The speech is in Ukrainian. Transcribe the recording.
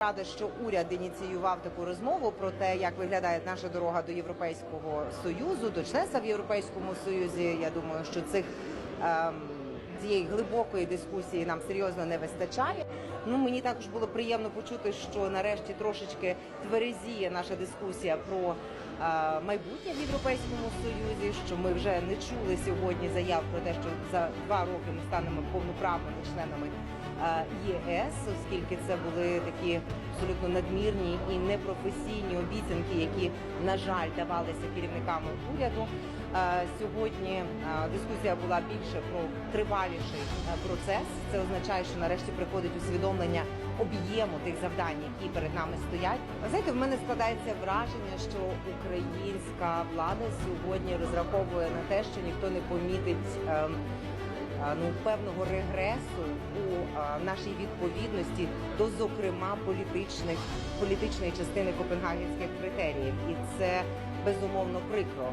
Рада, що уряд ініціював таку розмову про те, як виглядає наша дорога до Європейського союзу, до членства в Європейському Союзі. Я думаю, що цих ем, цієї глибокої дискусії нам серйозно не вистачає. Ну мені також було приємно почути, що нарешті трошечки тверезіє наша дискусія про майбутнє в Європейському Союзі. Що ми вже не чули сьогодні заяв про те, що за два роки ми станемо повноправними членами ЄС, оскільки це були такі абсолютно надмірні і непрофесійні обіцянки, які на жаль давалися керівниками уряду. Сьогодні дискусія була більше про триваліший процес. Це означає, що нарешті приходить усвідомлення об'єму тих завдань, які перед нами стоять. Ви Знаєте, в мене складається враження, що українська влада сьогодні розраховує на те, що ніхто не помітить. ем, а, ну певного регресу у а, нашій відповідності до зокрема політичних політичної частини копенгагенських критеріїв, і це безумовно прикро.